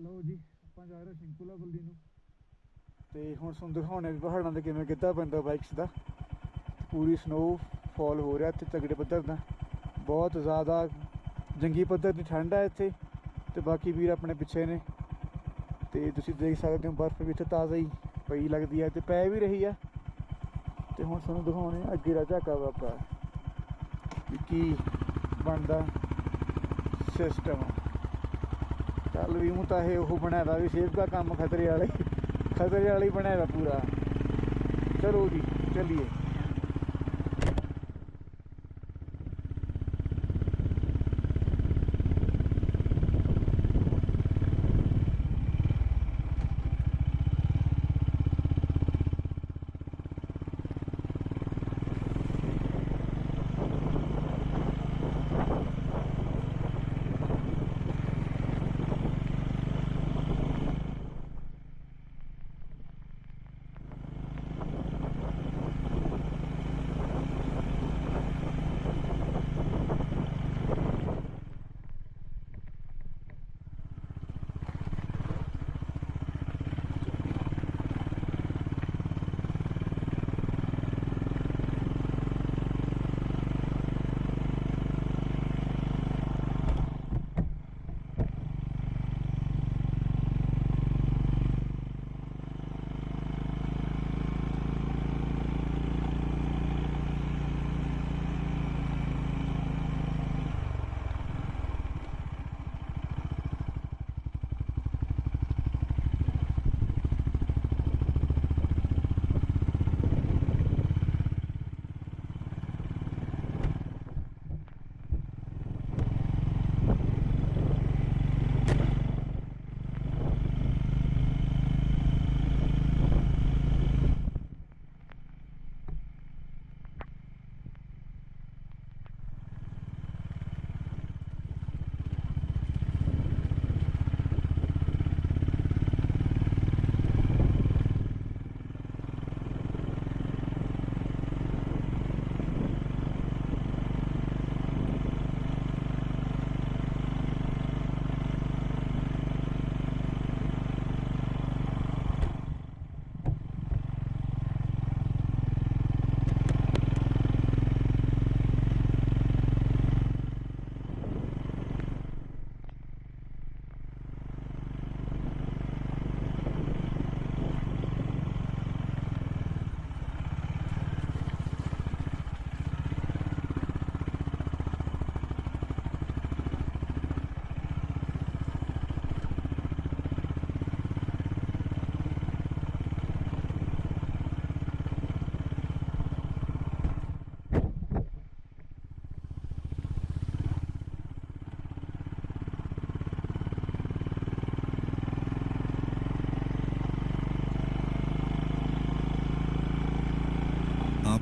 ਲਓ ਜੀ, ਆਪਾਂ ਜਾ ਰਹੇ ਸਿੰਕੂਲਾ ਬਲਦੀ ਨੂੰ। ਤੇ ਹੁਣ ਤੁਹਾਨੂੰ ਦਿਖਾਉਣੇ ਵੀ ਪਹਾੜਾਂ ਤੇ ਕਿਵੇਂ ਕਿੱਦਾਂ ਪੈਂਦਾ ਬਾਈਕਸ ਦਾ? ਪੂਰੀ ਸਨੋ ਫਾਲ ਹੋ ਰਿਹਾ ਇੱਥੇ ਤਗੜੇ ਪੱਧਰ ਦਾ। ਬਹੁਤ ਜ਼ਿਆਦਾ ਜੰਗੀ ਪੱਧਰ ਦੀ ਠੰਡ ਹੈ ਇੱਥੇ ਤੇ ਬਾਕੀ ਵੀਰ ਆਪਣੇ ਪਿੱਛੇ ਨੇ। ਤੇ ਤੁਸੀਂ ਦੇਖ ਸਕਦੇ ਹੋ ਬਰਫ਼ ਵੀ ਇੱਥੇ ਤਾਜ਼ਾ ਹੀ ਪਈ ਲੱਗਦੀ ਹੈ ਤੇ ਪੈ ਵੀ ਰਹੀ ਹੈ ਤੇ ਹੁਣ ਤੁਹਾਨੂੰ ਦਿਖਾਉਣੇ ਅੱਗੇ ਦਾ ਝਾਕਾ ਵਾਪਾ ਕੀ ਬਣਦਾ ਸਿਸਟਮ ਚੱਲ ਵੀ ਉਹ ਤਾਂ ਇਹ ਉਹ ਬਣਾਇਆ ਦਾ ਵੀ ਸੇਫ ਦਾ ਕੰਮ ਖਤਰੇ ਵਾਲੇ ਖਤਰੇ ਵਾਲੇ ਹੀ ਬਣਾਇਆ ਦਾ ਪੂਰਾ। ਚਲੋ ਜੀ, ਚੱਲੀਏ।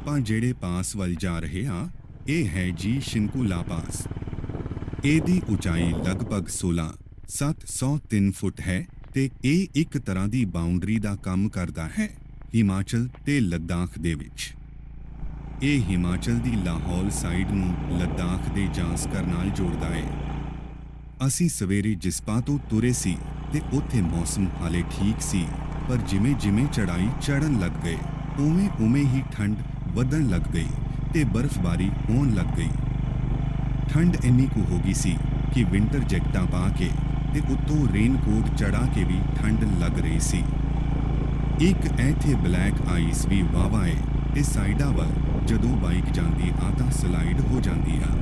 ਆਪਾਂ ਜਿਹੜੇ ਪਾਸ ਵੱਲ ਜਾ ਰਹੇ ਹਾਂ, ਇਹ ਹੈ ਜੀ ਸ਼ਿੰਕੂਲਾ ਪਾਸ ਇਹਦੀ ਉਚਾਈ ਲਗਭਗ 16 703 ਫੁੱਟ ਹੈ ਤੇ ਇਹ ਇੱਕ ਤਰ੍ਹਾਂ ਦੀ ਬਾਉਂਡਰੀ ਦਾ ਕੰਮ ਕਰਦਾ ਹੈ, ਹਿਮਾਚਲ ਤੇ ਲੱਦਾਖ ਦੇ ਵਿੱਚ। ਇਹ ਹਿਮਾਚਲ ਦੀ ਲਾਹੌਲ ਸਾਈਡ ਨੂੰ ਲੱਦਾਖ ਦੇ ਜਾਂਸਕਰ ਨਾਲ ਜੋੜਦਾ ਹੈ। ਅਸੀਂ ਸਵੇਰੇ ਜਿਸਪਾ ਤੋਂ ਤੁਰੇ ਸੀ ਤੇ ਉੱਥੇ ਮੌਸਮ ਹਾਲੇ ਠੀਕ ਸੀ, ਪਰ ਜਿਵੇਂ ਜਿਵੇਂ ਚੜਾਈ ਚੜਨ ਲੱਗ ਗਏ ਉਵੇਂ ਉਵੇਂ ਹੀ ਠੰਡ ਵਧਣ ਲੱਗ ਗਈ ਤੇ ਬਰਫ਼ਬਾਰੀ ਹੋਣ ਲੱਗ ਗਈ। ਠੰਡ ਇੰਨੀ ਕੁ ਹੋ ਗਈ ਸੀ ਕਿ ਵਿੰਟਰ ਜੈਕਟਾਂ ਪਾ ਕੇ ਤੇ ਉੱਤੋਂ ਰੇਨਕੋਟ ਚੜਾ ਕੇ ਵੀ ਠੰਡ ਲੱਗ ਰਹੀ ਸੀ। ਇੱਕ ਇੱਥੇ ਬਲੈਕ ਆਈਸ ਵੀ ਵਾਵਾ ਏ ਤੇ ਸਾਈਡਾਂ ਵੱਲ ਜਦੋਂ ਬਾਈਕ ਜਾਂਦੀ ਆ ਤਾਂ ਸਲਾਈਡ ਹੋ ਜਾਂਦੀ ਆ।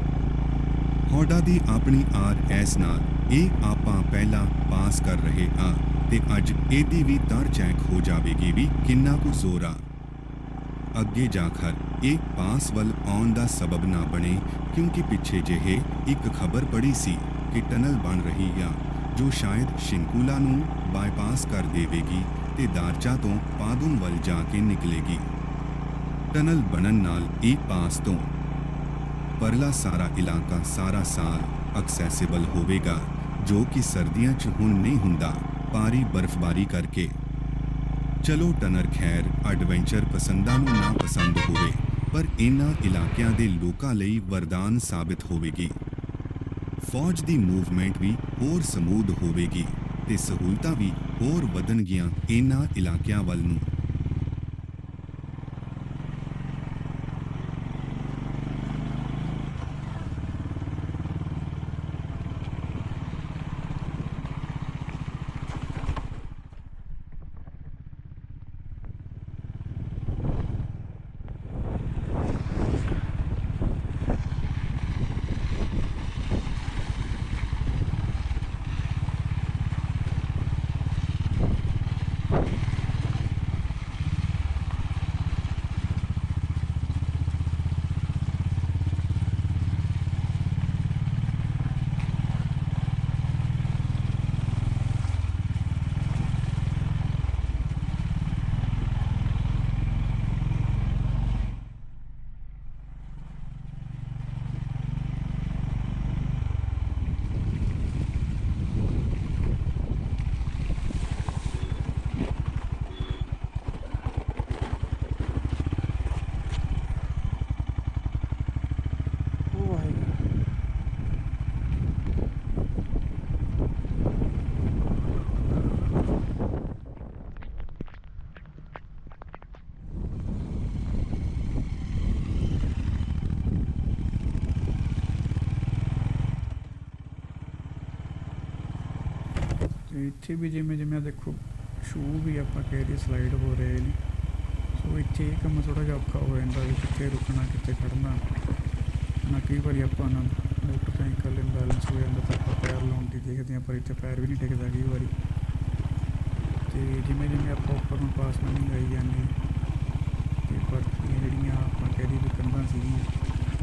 ਹੌਡਾ ਦੀ ਆਪਣੀ ਆਰ ਐਸ ਨਾਲ ਇਹ ਆਪਾਂ ਪਹਿਲਾਂ ਪਾਸ ਕਰ ਰਹੇ ਆ ਤੇ ਅੱਜ ਇਹਦੀ ਵੀ ਤਰ ਚੈੱਕ ਹੋ ਜਾਵੇਗੀ ਵੀ ਕਿੰਨਾ ਕੁ ਜ਼ੋਰ ਆ। ਅੱਗੇ ਜਾ ਕਰ ਇਹ ਪਾਸ ਵੱਲ ਆਉਣ ਦਾ ਸਬਬ ਨਾ ਬਣੇ, ਕਿਉਂਕਿ ਪਿੱਛੇ ਜਿਹੇ ਇੱਕ ਖਬਰ ਪੜੀ ਸੀ ਕਿ ਟਨਲ ਬਣ ਰਹੀ ਆ, ਜੋ ਸ਼ਾਇਦ ਸ਼ਿੰਕੂਲਾ ਨੂੰ ਬਾਈਪਾਸ ਕਰ ਦੇਵੇਗੀ ਤੇ ਦਾਰਚਾ ਤੋਂ ਪਾਦੂਮ ਵੱਲ ਜਾ ਕੇ ਨਿਕਲੇਗੀ। ਟਨਲ ਬਣਨ ਨਾਲ ਇਹ ਪਾਸ ਤੋਂ ਪਰਲਾ ਸਾਰਾ ਇਲਾਕਾ ਸਾਰਾ ਸਾਲ ਐਕਸੈਸਿਬਲ ਹੋਵੇਗਾ, ਜੋ ਕਿ ਸਰਦੀਆਂ 'ਚ ਹੁਣ ਨਹੀਂ ਹੁੰਦਾ, ਭਾਰੀ ਬਰਫ਼ਬਾਰੀ ਕਰਕੇ। ਚਲੋ ਟਨਰ ਖੈਰ ਐਡਵੈਂਚਰ ਪਸੰਦਾਂ ਨੂੰ ਨਾ ਪਸੰਦ ਹੋਵੇ, ਪਰ ਇਹਨਾਂ ਇਲਾਕਿਆਂ ਦੇ ਲੋਕਾਂ ਲਈ ਵਰਦਾਨ ਸਾਬਿਤ ਹੋਵੇਗੀ। ਫੌਜ ਦੀ ਮੂਵਮੈਂਟ ਵੀ ਹੋਰ ਸਮੂਦ ਹੋਵੇਗੀ ਤੇ ਸਹੂਲਤਾਂ ਵੀ ਹੋਰ ਵਧਣਗੀਆਂ ਇਨ੍ਹਾਂ ਇਲਾਕਿਆਂ ਵੱਲ ਨੂੰ ਉਹ ਵਾਹਿਗੁਰੂ ਤੇ ਇੱਥੇ ਵੀ ਜਿਵੇਂ ਜਿਵੇਂ ਆਹ ਦੇਖੋ ਸ਼ੂ ਵੀ ਆਪਾਂ ਕਹਿ ਰਹੀ ਸਲਾਈਡ ਹੋ ਰਹੇ ਨੇ। ਸੋ ਇੱਥੇ ਇਹ ਕੰਮ ਥੋੜਾ ਜਿਹਾ ਔਖਾ ਹੋ ਜਾਂਦਾ ਵੀ ਕਿੱਥੇ ਰੁਕਣਾ, ਕਿੱਥੇ ਖੜਨਾ ਨਾ ਕਈ ਵਾਰੀ ਆਪਾਂ ਨਾ ਮੋਟਰਸਾਈਕਲ ਇੰਬੈਲੈਂਸ ਹੋ ਜਾਂਦਾ ਤਾਂ ਆਪਾਂ ਪੈਰ ਲਾਉਣ ਦੀ ਦੇਖਦੇ ਹਾਂ, ਪਰ ਇੱਥੇ ਪੈਰ ਵੀ ਨਹੀਂ ਟਿਕਦਾ ਕਈ ਵਾਰੀ। ਤੇ ਜਿਵੇਂ ਜਿਵੇਂ ਆਪਾਂ ਉੱਪਰ ਨੂੰ ਪਾਸ ਨਹੀਂ ਆਈ ਜਾਂਦੇ ਤੇ ਪਰਤੀਆਂ ਜਿਹੜੀਆਂ ਆਪਾਂ ਕਹਿ ਰਹੀ ਵੀ ਕੰਧਾਂ ਸੀਗੀਆਂ,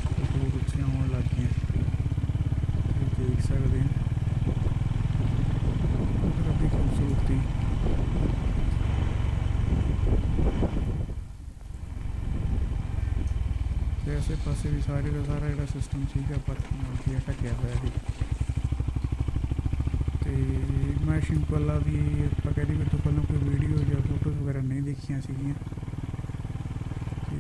ਉਹ ਬਹੁਤ ਉੱਚੀਆਂ ਹੋਣ ਲੱਗ ਗਈਆਂ ਤੁਸੀਂ ਦੇਖ ਸਕਦੇ ਹੋ ਕੁਦਰਤ ਦੀ ਖੂਬਸੂਰਤੀ ਤੇ ਪਾਸੇ ਵੀ ਸਾਰੇ ਦਾ ਸਾਰਾ ਜਿਹੜਾ ਸਿਸਟਮ ਸੀਗਾ ਪਰਤੀਆਂ ਨਾਲ ਦੀ ਢੱਕਿਆ ਹੋਇਆ ਸੀ ਤੇ ਮੈਂ ਸ਼ਿੰਕਵਾਲਾ ਦੀ ਆਪਾਂ ਕਹਿੰਦੇ ਵੀ ਤੋਂ ਪਹਿਲਾਂ ਕੋਈ ਵੀਡੀਓ ਜਾਂ ਫੋਟੋਜ਼ ਵਗੈਰਾ ਨਹੀਂ ਦੇਖੀਆਂ ਸੀਗੀਆਂ। ਤੇ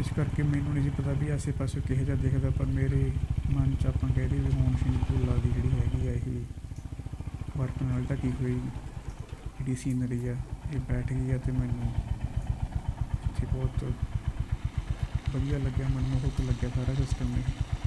ਇਸ ਕਰਕੇ ਮੈਨੂੰ ਨਹੀਂ ਸੀ ਪਤਾ ਵੀ ਆਸੇ ਪਾਸੇ ਕਿਹੋ ਜਿਹਾ ਦਿਖਦਾ, ਪਰ ਮੇਰੇ ਮਨ ਚ ਆਪਾਂ ਕਹਿ ਦਈਏ ਵੀ ਹੁਣ ਸ਼ਿੰਕਵਾਲਾ ਦੀ ਜਿਹੜੀ ਹੈਗੀ ਆ, ਇਹ ਬਰਫ ਨਾਲ ਢੱਕੀ ਹੋਈ ਜਿਹੜੀ ਸੀਨਰੀ ਆ, ਇਹ ਬੈਠ ਗਈ ਆ ਤੇ ਮੈਨੂੰ ਇੱਥੇ ਬਹੁਤ ਵਧੀਆ ਲੱਗਿਆ ਮਨਮੋਹਕ ਲੱਗਿਆ ਸਾਰਾ ਸਿਸਟਮ ਇਹ।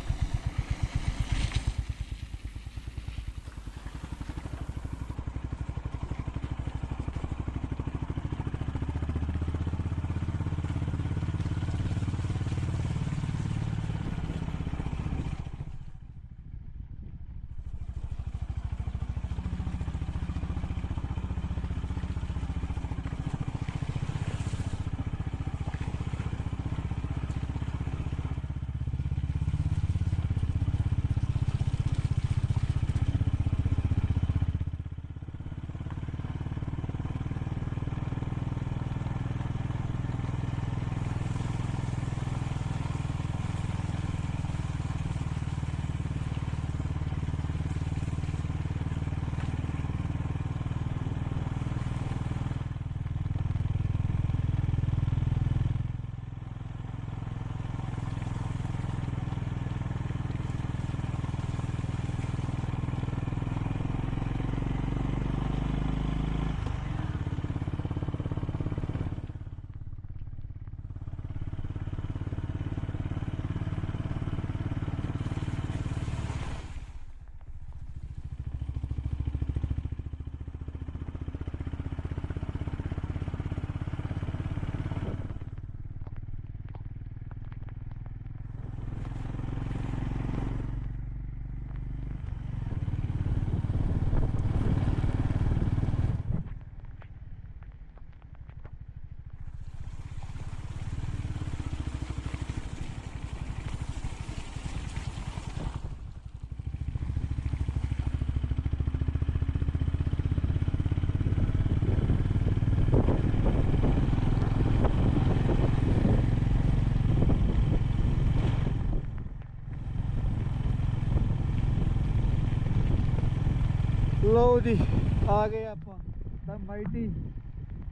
ਲਓ ਜੀ, ਆ ਗਏ ਆਪਾਂ ਦਾ ਮਾਈਟੀ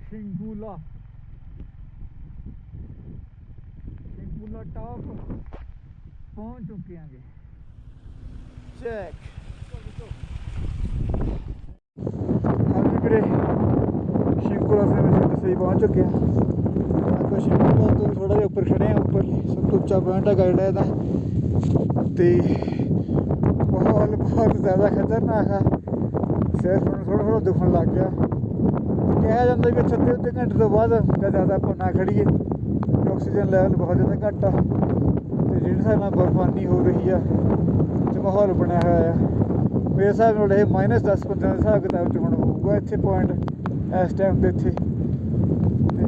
ਸ਼ਿੰਗੂਲਾ। ਸ਼ਿੰਗੂਲਾ ਟਾਪ ਪਹੁੰਚ ਚੁੱਕੇ ਆਂਗੇ। ਚੈੱਕ ਹਾਂਜੀ ਵੀਰੇ, ਸ਼ਿੰਗੂਲਾ ਸੇ ਸਹੀ ਪਹੁੰਚ ਚੁੱਕੇ ਆਂ। ਆਪਾਂ ਸ਼ਿੰਗੂਲਾ ਤੋਂ ਥੋੜਾ ਜਿਹਾ ਉੱਪਰ ਖੜੇ ਆਂ, ਉੱਪਰ ਸਭ ਤੋਂ ਉੱਚਾ ਪੁਆਇੰਟ ਹੈ ਗਾਈਡ ਹੈ ਤਾਂ ਤੇ ਬਹੁਤ ਬਹੁਤ ਜ਼ਿਆਦਾ ਖਤਰਨਾਕ ਆ। ਸਿਰ ਹੁਣ ਥੋੜਾ ਥੋੜਾ ਦੁਖਣ ਲੱਗ ਗਿਆ। ਕਿਹਾ ਜਾਂਦਾ ਵੀ ਇੱਥੇ ਅੱਧੇ ਅੱਧੇ ਘੰਟੇ ਤੋਂ ਬਾਅਦ ਜਾਂ ਜ਼ਿਆਦਾ ਆਪਾਂ ਨਾ ਖੜੀਏ ਕਿ ਆਕਸੀਜਨ ਲੈਵਲ ਬਹੁਤ ਜ਼ਿਆਦਾ ਘੱਟ ਆ। ਤੇ ਜਿਹੜੇ ਹਿਸਾਬ ਨਾਲ ਬਰਫਾਨੀ ਹੋ ਰਹੀ ਆ ਤੇ ਮਾਹੌਲ ਬਣਿਆ ਹੋਇਆ ਆ। ਮੇਰੇ ਹਿਸਾਬ ਨਾਲ ਇਹ ਮਾਈਨਸ 10 15 ਦੇ ਹਿਸਾਬ ਕਿਤਾਬ ਚ ਹੁਣ ਹੋਊਗਾ ਇੱਥੇ ਪੁਆਇੰਟ ਇਸ ਟਾਈਮ ਤੇ ਇੱਥੇ। ਤੇ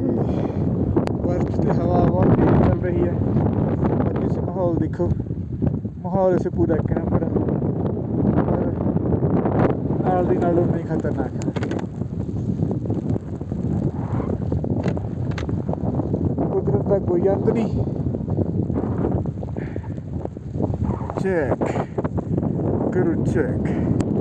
ਬਰਫ਼ ਤੇ ਹਵਾ ਬਹੁਤ ਤੇਜ਼ ਚੱਲ ਰਹੀ ਹੈ ਬਾਕੀ ਇਸ ਮਾਹੌਲ ਦੇਖੋ। ਮਾਹੌਲ ਇਸੇ ਪੂਰਾ ਇੱਕ ਨੰਬਰ ਹੈ ਪਰ ਨਾਲ ਦੀ ਨਾਲ ਉਨਾ ਹੀ ਖਤਰਨਾਕ ਹੈ ਕੁਦਰਤ ਦਾ ਕੋਈ ਅੰਤ ਨਹੀਂ ਚੈੱਕ ਕਰੋ ਚੈੱਕ